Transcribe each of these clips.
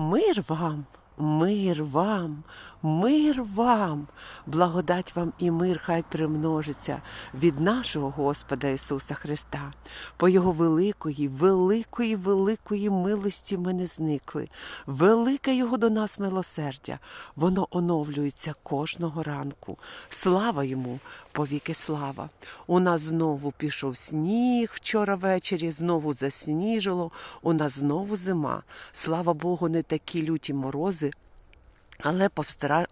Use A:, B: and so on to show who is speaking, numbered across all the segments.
A: Мир вам, мир вам, мир вам, благодать вам і мир хай примножиться від нашого Господа Ісуса Христа. По Його великої, великої, великої милості ми не зникли. Велике Його до нас милосердя. Воно оновлюється кожного ранку. Слава йому, повіки слава. У нас знову пішов сніг вчора ввечері, знову засніжило, у нас знову зима. Слава Богу, не такі люті морози. Але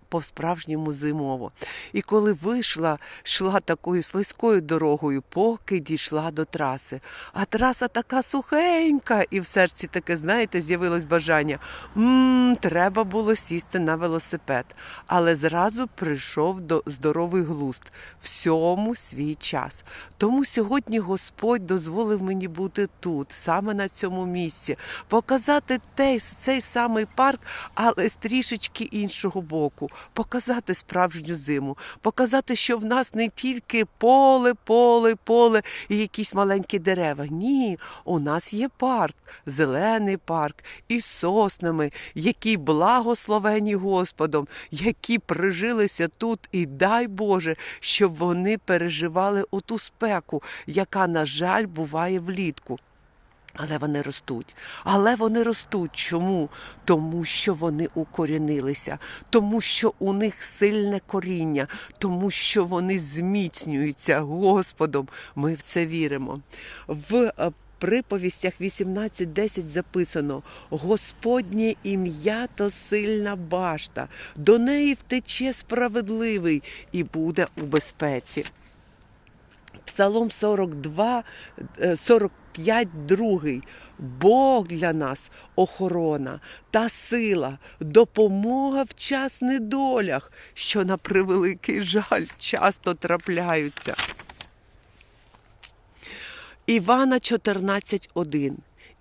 A: по-справжньому зимово. І коли вийшла, йшла такою слизькою дорогою, поки дійшла до траси. А траса така сухенька, і в серці таке, знаєте, з'явилось бажання. м треба було сісти на велосипед. Але зразу прийшов до здоровий глузд. Всьому свій час. Тому сьогодні Господь дозволив мені бути тут, саме на цьому місці, показати той, цей самий парк, але трішечки іншого боку, показати справжню зиму, показати, що в нас не тільки поле, поле, поле і якісь маленькі дерева. Ні, у нас є парк, зелений парк із соснами, які благословені Господом, які прижилися тут, і дай Боже, щоб вони переживали оту спеку, яка, на жаль, буває влітку. Але вони ростуть. Але вони ростуть. Чому? Тому що вони укорінилися, тому що у них сильне коріння, тому що вони зміцнюються Господом. Ми в це віримо. В е, приповістях 18.10 записано: Господнє ім'я то сильна башта, до неї втече справедливий і буде у безпеці. Псалом 42, е, 45, другий. Бог для нас охорона та сила, допомога в час недолях, що на превеликий жаль часто трапляються. Івана 14.1.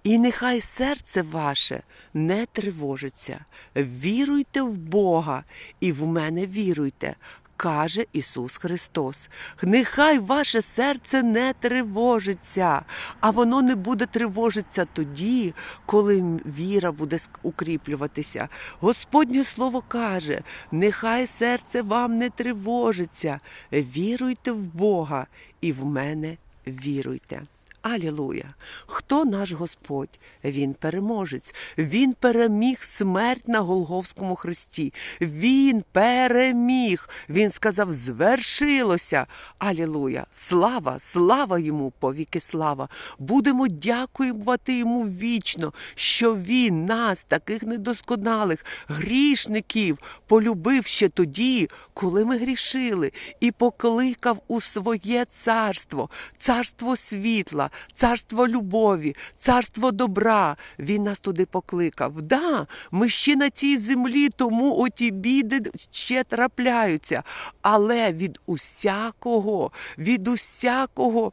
A: І нехай серце ваше не тривожиться. Віруйте в Бога і в мене віруйте, каже Ісус Христос. Нехай ваше серце не тривожиться, а воно не буде тривожитися тоді, коли віра буде укріплюватися. Господнє Слово каже: нехай серце вам не тривожиться. Віруйте в Бога і в мене віруйте. Алілуя! Хто наш Господь? Він переможець. Він переміг смерть на Голговському хресті. Він переміг. Він сказав: звершилося. Алілуя! Слава, слава йому, повіки слава. Будемо дякувати йому вічно, що він нас, таких недосконалих грішників, полюбив ще тоді, коли ми грішили, і покликав у своє царство, царство світла, царство любові, царство добра. Він нас туди покликав. Да, ми ще на цій землі, тому оті біди ще трапляються. Але від усякого, від усякого.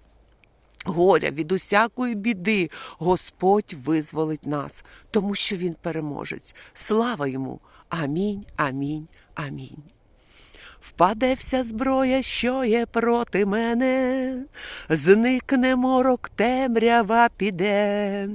A: Горя від усякої біди Господь визволить нас, тому що Він переможець. Слава йому! Амінь, амінь, амінь. Впаде вся зброя, що є проти мене, зникне морок, темрява піде.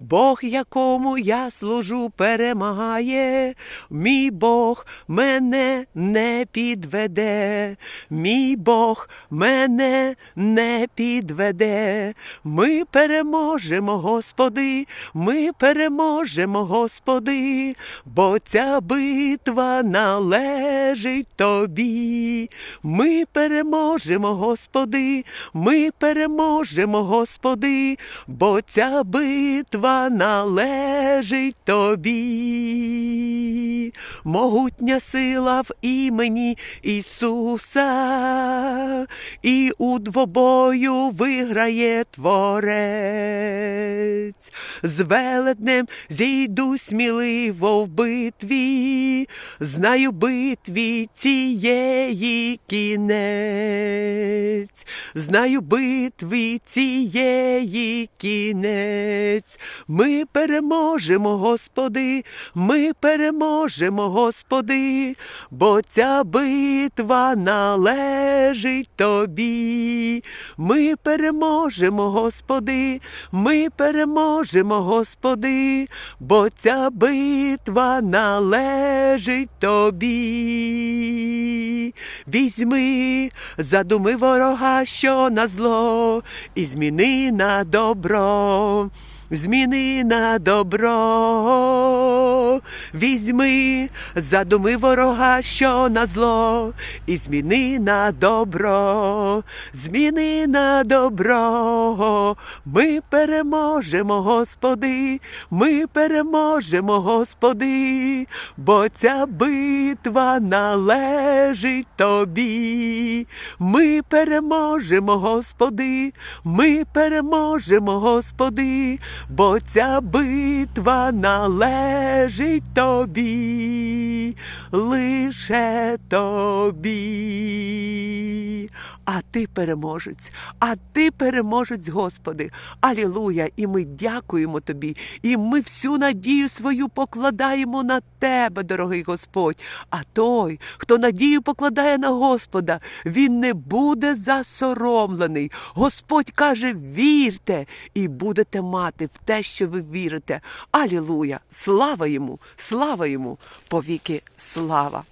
A: Бог, якому я служу, перемагає, мій Бог мене не підведе, мій Бог мене не підведе. Ми переможемо, Господи, ми переможемо, Господи, бо ця битва належить Тобі. Ми переможемо, Господи, ми переможемо, Господи, бо ця битва належить Тобі. Могутня сила в імені Ісуса, і у двобою виграє Творець. З велетнем зійду сміливо в битві, знаю битві цієї цієї кінець, знаю битви цієї кінець. Ми переможемо, Господи, ми переможемо, Господи, бо ця битва належить Тобі. Ми переможемо, Господи, ми переможемо, Господи, бо ця битва належить Тобі. Візьми задуми ворога, що на зло, і зміни на добро. Зміни на добро, візьми задуми ворога, що на зло, і зміни на добро, зміни на добро. Ми переможемо, Господи, ми переможемо, Господи, бо ця битва належить Тобі. Ми переможемо, Господи, ми переможемо, Господи, бо ця битва належить Тобі, лише Тобі. А ти переможець, а ти переможець, Господи. Алілуя! І ми дякуємо Тобі, і ми всю надію свою покладаємо на Тебе, дорогий Господь. А той, хто надію покладає на Господа, він не буде засоромлений. Господь каже: вірте, і будете мати в те, що ви вірите. Алілуя! Слава йому! Слава йому! Повіки слава!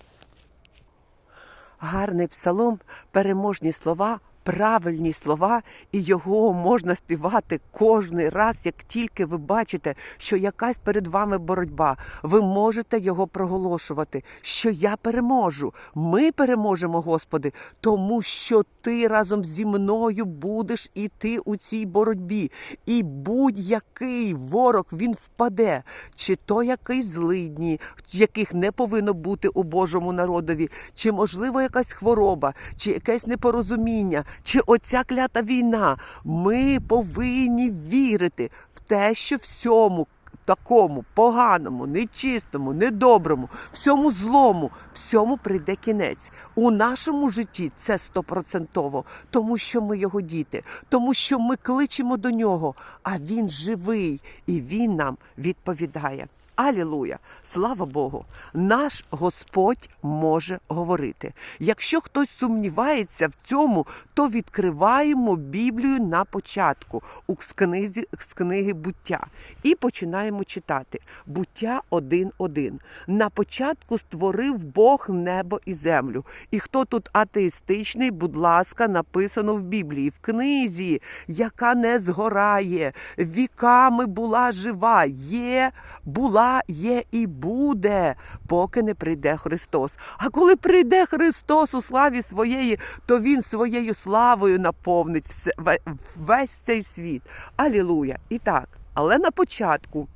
A: Гарний псалом, переможні слова, правильні слова, і його можна співати кожний раз, як тільки ви бачите, що якась перед вами боротьба. Ви можете його проголошувати, що я переможу. Ми переможемо, Господи, тому що ти разом зі мною будеш іти у цій боротьбі. І будь-який ворог він впаде, чи то якийсь злидні, яких не повинно бути у Божому народові, чи можливо якась хвороба, чи якесь непорозуміння, чи оця клята війна. Ми повинні вірити в те, що всьому. Такому поганому, нечистому, недоброму, всьому злому, всьому прийде кінець. У нашому житті це стопроцентово, тому що ми його діти, тому що ми кличемо до нього, а він живий і він нам відповідає. Алілуя! Слава Богу! Наш Господь може говорити. Якщо хтось сумнівається в цьому, то відкриваємо Біблію на початку у книзі, з книги буття і починаємо читати. Буття 1.1. На початку створив Бог небо і землю. І хто тут атеїстичний, будь ласка, написано в Біблії, в книзі, яка не згорає, віками була жива, є, була, є і буде, поки не прийде Христос. А коли прийде Христос у славі своєї, то Він своєю славою наповнить все, весь цей світ. Алілуя! І так, але на початку.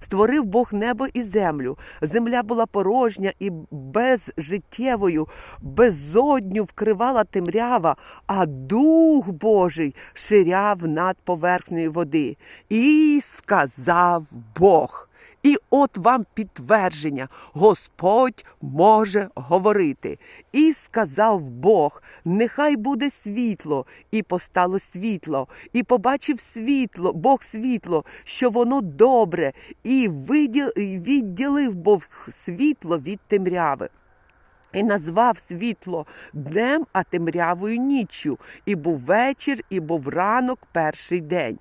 A: Створив Бог небо і землю. Земля була порожня і безжиттєвою, безодню вкривала темрява, а Дух Божий ширяв над поверхнею води. І сказав Бог. І от вам підтвердження, Господь може говорити. І сказав Бог: нехай буде світло, і постало світло, і побачив світло, Бог світло, що воно добре, і відділив Бог світло від темряви. І назвав світло днем, а темрявою ніччю. І був вечір, і був ранок перший день.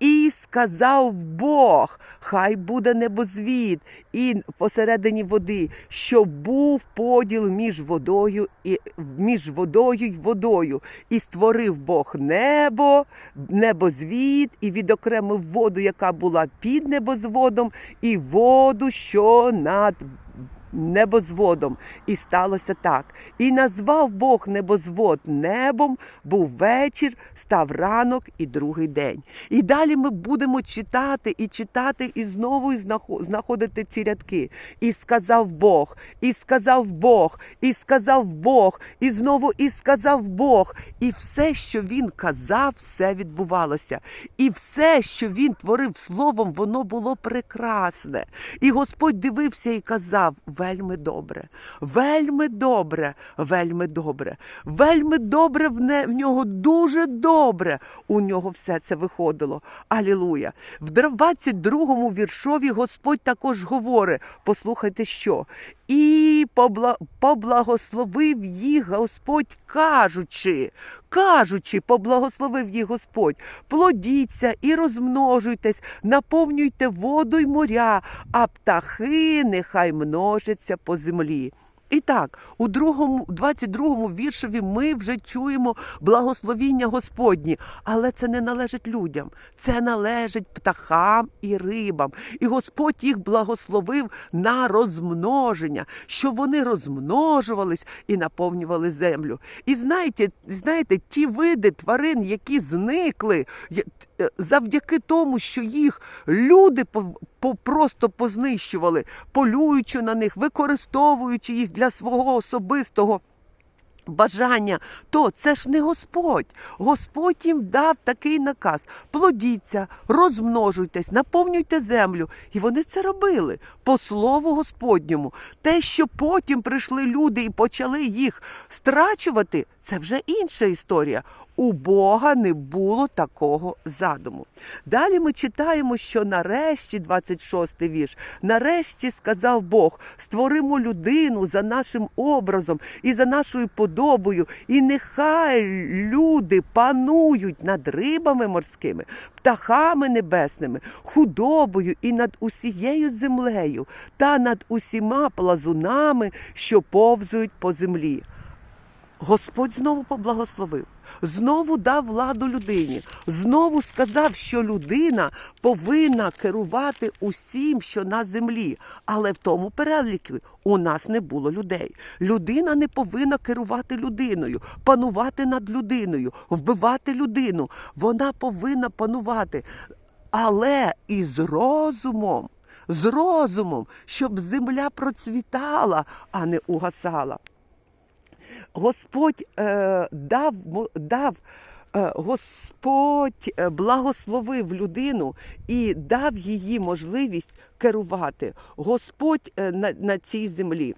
A: І сказав Бог, хай буде небозвід, і посередині води, що був поділ між водою і між водою й водою. І створив Бог небо, небозвід, і відокремив воду, яка була під небозводом, і воду, що над небозводом. І сталося так. І назвав Бог небозвод небом, був вечір, став ранок і другий день. І далі ми будемо читати і читати, і знову знаходити ці рядки. І сказав Бог, і сказав Бог, і сказав Бог, і знову і сказав Бог. І все, що він казав, все відбувалося. І все, що він творив словом, воно було прекрасне. І Господь дивився і казав: вельми добре, вельми добре, вельми добре, вельми добре в, не, в нього дуже добре. У нього все це виходило. Алілуя. В 22-му віршові Господь також говорить: послухайте, що. І побла... поблагословив їх Господь, кажучи, кажучи, поблагословив їх Господь, плодіться і розмножуйтесь, наповнюйте воду й моря, а птахи нехай множаться по землі. І так, у другому, 22-му віршові ми вже чуємо благословіння Господні, але це не належить людям, це належить птахам і рибам. І Господь їх благословив на розмноження, щоб вони розмножувались і наповнювали землю. І знаєте, знаєте, ті види тварин, які зникли завдяки тому, що їх люди просто познищували, полюючи на них, використовуючи їх для свого особистого. Бажання, то це ж не Господь. Господь їм дав такий наказ: плодіться, розмножуйтесь, наповнюйте землю. І вони це робили по слову Господньому. Те, що потім прийшли люди і почали їх страчувати, це вже інша історія. У Бога не було такого задуму. Далі ми читаємо, що нарешті, 26 вірш, нарешті сказав Бог: створимо людину за нашим образом і за нашою подобою, і нехай люди панують над рибами морськими, птахами небесними, худобою і над усією землею, та над усіма плазунами, що повзують по землі. Господь знову поблагословив, знову дав владу людині, знову сказав, що людина повинна керувати усім, що на землі. Але в тому переліку у нас не було людей. Людина не повинна керувати людиною, панувати над людиною, вбивати людину. Вона повинна панувати, але із розумом, з розумом, щоб земля процвітала, а не угасала. Господь е, дав, дав е, Господь е, благословив людину і дав її можливість керувати. Господь е, на, на цій землі.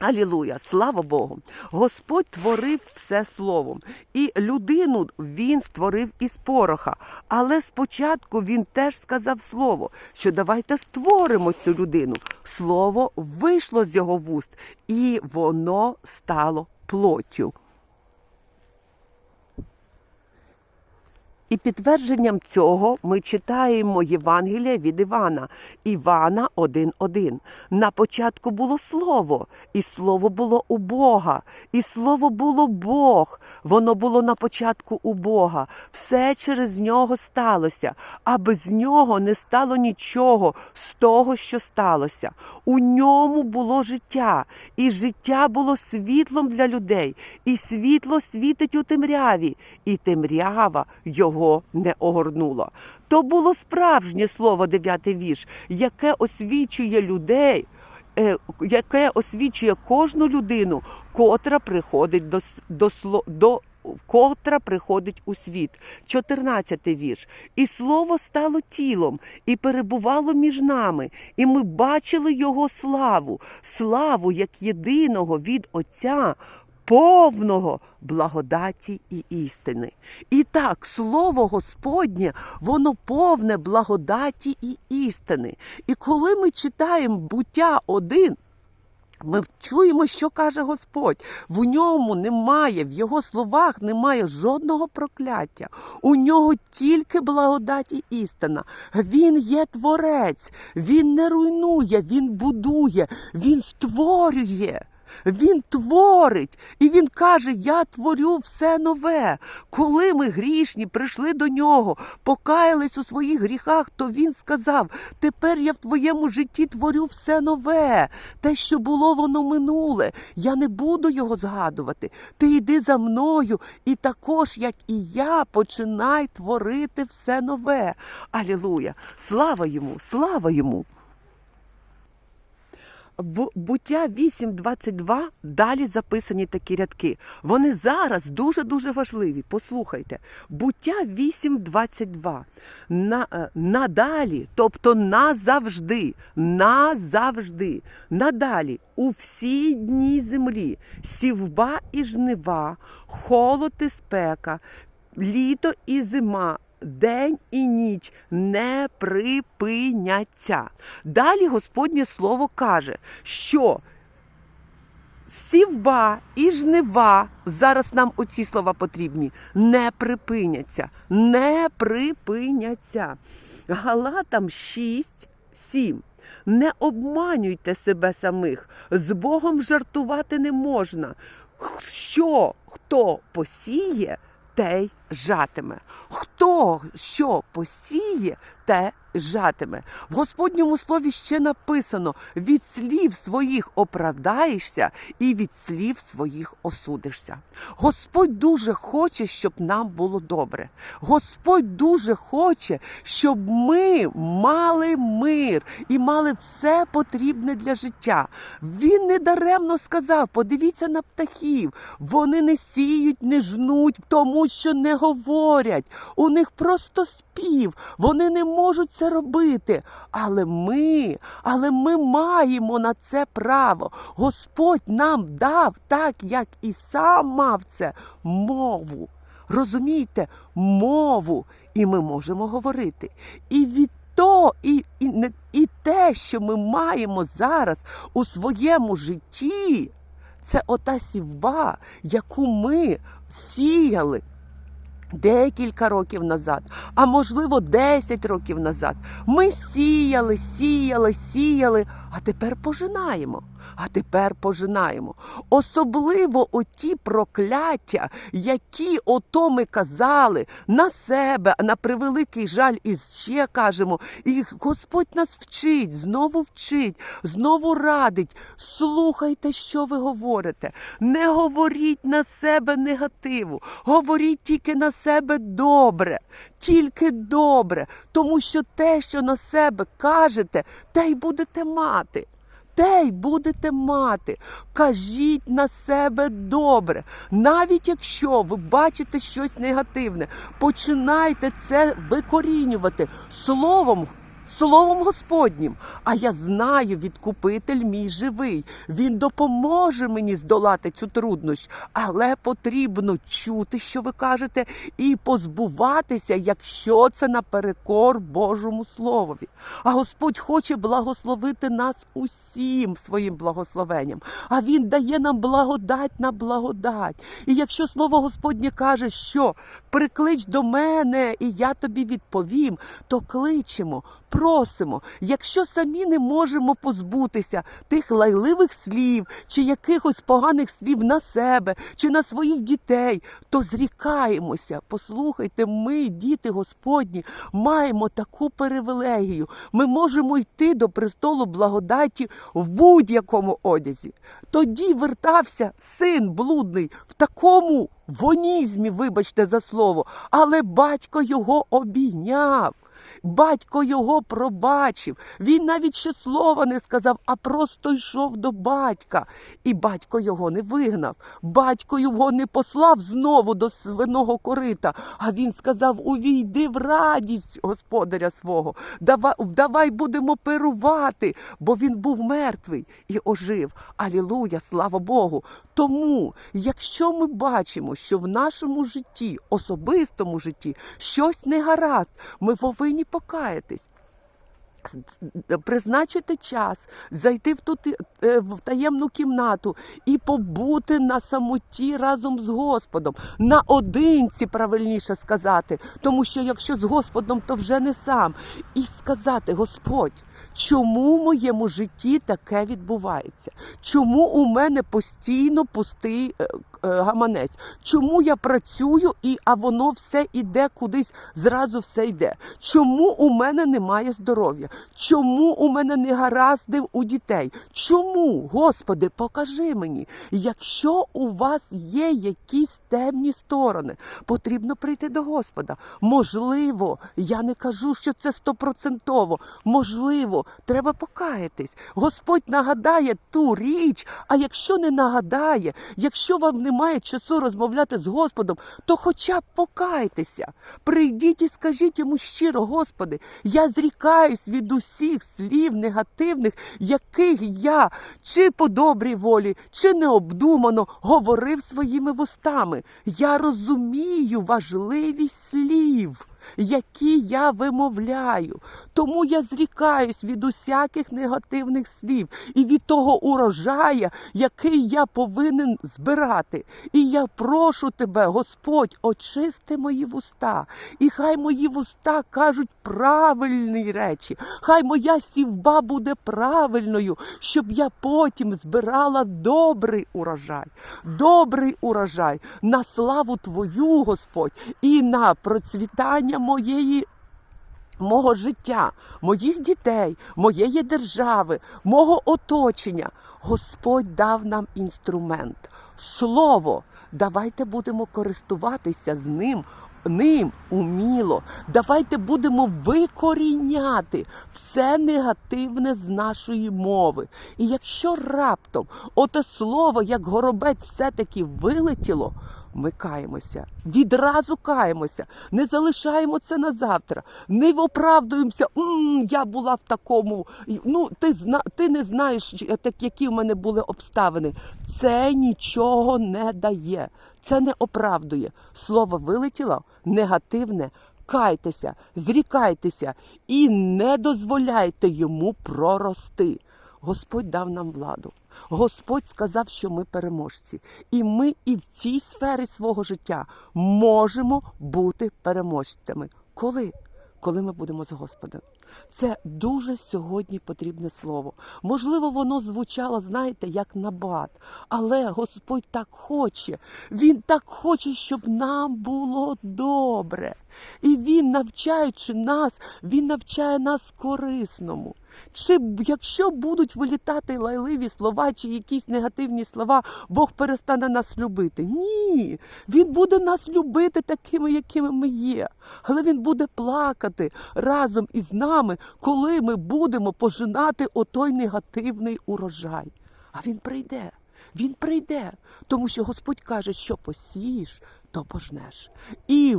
A: Алілуя, слава Богу! Господь творив все словом, і людину він створив із пороха. Але спочатку він теж сказав слово, що давайте створимо цю людину. Слово вийшло з його вуст, і воно стало плоттю. І підтвердженням цього ми читаємо Євангелія від Івана. Івана 1.1. На початку було слово, і слово було у Бога, і слово було Бог. Воно було на початку у Бога. Все через нього сталося, а без нього не стало нічого з того, що сталося. У ньому було життя, і життя було світлом для людей, і світло світить у темряві, і темрява його не огорнула. То було справжнє слово, дев'ятий вірш, яке освічує людей. е, Яке освічує кожну людину, котра приходить до, до, до котра приходить у світ. 14 вірш. І слово стало тілом і перебувало між нами, і ми бачили його славу, славу як єдиного від Отця. Повного благодаті і істини. І так, слово Господнє, воно повне благодаті і істини. І коли ми читаємо буття 1, ми чуємо, що каже Господь. В ньому немає, в його словах немає жодного прокляття. У нього тільки благодать і істина. Він є творець, він не руйнує, він будує, він створює. Він творить, і він каже: Я творю все нове. Коли ми грішні прийшли до нього, покаялись у своїх гріхах, то він сказав: Тепер я в твоєму житті творю все нове. Те, що було, воно минуле. Я не буду його згадувати. Ти йди за мною, і також, як і я, починай творити все нове. Алілуя! Слава йому! Слава йому! В буття 8.22 далі записані такі рядки. Вони зараз дуже-дуже важливі. Послухайте. Буття 8.22. На, е, надалі, тобто назавжди, назавжди, надалі, у всі дні землі, сівба і жнива, холод і спека, літо і зима, день і ніч не припиняться. Далі Господнє слово каже, що сівба і жнива, зараз нам оці слова потрібні, не припиняться, не припиняться. Галатам 6, 7. Не обманюйте себе самих, з Богом жартувати не можна. Що хто посіє, те й жатиме. Хто що посіє, те жатиме. В Господньому слові ще написано: від слів своїх оправдаєшся, і від слів своїх осудишся. Господь дуже хоче, щоб нам було добре. Господь дуже хоче, щоб ми мали мир і мали все потрібне для життя. Він не даремно сказав: подивіться на птахів, вони не сіють, не жнуть, тому що не говорять. У них просто спів, вони не можуть це робити. Але ми, але ми маємо на це право. Господь нам дав, так як і сам мав це, мову. Розумієте, мову, і ми можемо говорити. І від то, і, і, і те, що ми маємо зараз у своєму житті, це ота сівба, яку ми сіяли декілька років назад, а можливо 10 років назад. Ми сіяли, сіяли, сіяли, а тепер пожинаємо. А тепер пожинаємо. Особливо оті прокляття, які ото ми казали на себе, на превеликий жаль, і ще кажемо. І Господь нас вчить, знову вчить, знову радить. Слухайте, що ви говорите. Не говоріть на себе негативу, говоріть тільки на себе добре, тільки добре, тому що те, що на себе кажете, те й будете мати. Те й будете мати. Кажіть на себе добре. Навіть якщо ви бачите щось негативне, починайте це викорінювати словом. Словом Господнім, а я знаю, відкупитель мій живий. Він допоможе мені здолати цю труднощ, але потрібно чути, що ви кажете, і позбуватися, якщо це наперекор Божому Словові. А Господь хоче благословити нас усім своїм благословенням. А Він дає нам благодать на благодать. І якщо слово Господнє каже, що приклич до мене, і я тобі відповім, то кличемо, просимо. Якщо самі не можемо позбутися тих лайливих слів чи якихось поганих слів на себе чи на своїх дітей, то зрікаємося. Послухайте, ми, діти Господні, маємо таку привілегію. Ми можемо йти до престолу благодаті в будь-якому одязі. Тоді вертався син блудний в такому вонізмі, вибачте за слово, але батько його обійняв. Батько його пробачив. Він навіть ще слова не сказав, а просто йшов до батька. І батько його не вигнав. Батько його не послав знову до свиного корита. А він сказав: Увійди в радість господаря свого. Давай, давай будемо пирувати, бо він був мертвий і ожив. Алілуя, слава Богу. Тому, якщо ми бачимо, що в нашому житті, особистому житті, щось не гаразд, ми повинні покаятись. Призначити час, зайти в ту е, в таємну кімнату і побути на самоті разом з Господом, наодинці, правильніше сказати, тому що якщо з Господом, то вже не сам. І сказати: Господь, чому в моєму житті таке відбувається? Чому у мене постійно пустий е, гаманець? Чому я працюю і а воно все іде кудись, зразу все йде? Чому у мене немає здоров'я? Чому у мене не гаразди у дітей? Чому, Господи, покажи мені, якщо у вас є якісь темні сторони, потрібно прийти до Господа. Можливо, я не кажу, що це стопроцентово. Можливо, треба покаятись. Господь нагадає ту річ. А якщо не нагадає, якщо вам немає часу розмовляти з Господом, то хоча б покайтеся. Прийдіть і скажіть йому щиро, Господи, я зрікаюсь від усіх слів негативних, яких я чи по добрій волі, чи необдумано говорив своїми вустами. Я розумію важливість слів. Які я вимовляю, тому я зрікаюсь від усяких негативних слів і від того урожая, який я повинен збирати. І я прошу тебе, Господь, очисти мої вуста, і хай мої вуста кажуть правильні речі, хай моя сівба буде правильною, щоб я потім збирала добрий урожай, добрий урожай на славу Твою, Господь, і на процвітання моєї мого життя, моїх дітей, моєї держави, мого оточення. Господь дав нам інструмент, слово. Давайте будемо користуватися з ним. Ним уміло, давайте будемо викоріняти все негативне з нашої мови. І якщо раптом оте слово, як горобець, все-таки вилетіло, ми каємося, відразу каємося, не залишаємо це на завтра, не оправдуємося. «М, я була в такому. Ну, ти зна, ти не знаєш, так, які в мене були обставини. Це нічого не дає, це не оправдує. Слово вилетіло негативне. Кайтеся, зрікайтеся і не дозволяйте йому прорости. Господь дав нам владу. Господь сказав, що ми переможці. І ми і в цій сфері свого життя можемо бути переможцями. Коли? Коли ми будемо з Господом. Це дуже сьогодні потрібне слово. Можливо, воно звучало, знаєте, як набат. Але Господь так хоче. Він так хоче, щоб нам було добре. І Він, навчаючи нас, Він навчає нас корисному. Чи якщо будуть вилітати лайливі слова чи якісь негативні слова, Бог перестане нас любити? Ні, Він буде нас любити такими, якими ми є. Але Він буде плакати разом із нами, коли ми будемо пожинати отой негативний урожай. А він прийде. Він прийде, тому що Господь каже, що посієш, то пожнеш. І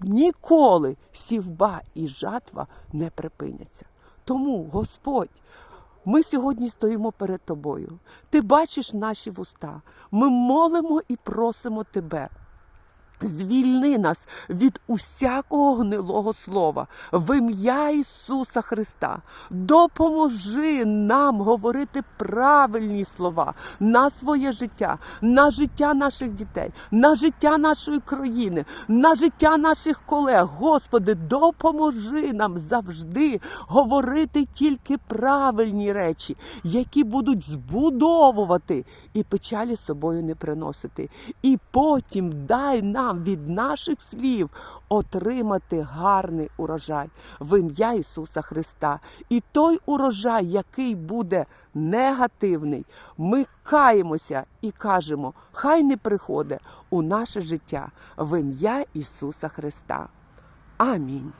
A: ніколи сівба і жатва не припиняться. Тому, Господь, ми сьогодні стоїмо перед тобою. Ти бачиш наші вуста. Ми молимо і просимо тебе. Звільни нас від усякого гнилого слова в ім'я Ісуса Христа. Допоможи нам говорити правильні слова на своє життя, на життя наших дітей, на життя нашої країни, на життя наших колег. Господи, допоможи нам завжди говорити тільки правильні речі, які будуть збудовувати і печалі собою не приносити. І потім дай нам від наших слів отримати гарний урожай в ім'я Ісуса Христа. І той урожай, який буде негативний, ми каємося і кажемо, хай не приходить у наше життя в ім'я Ісуса Христа. Амінь.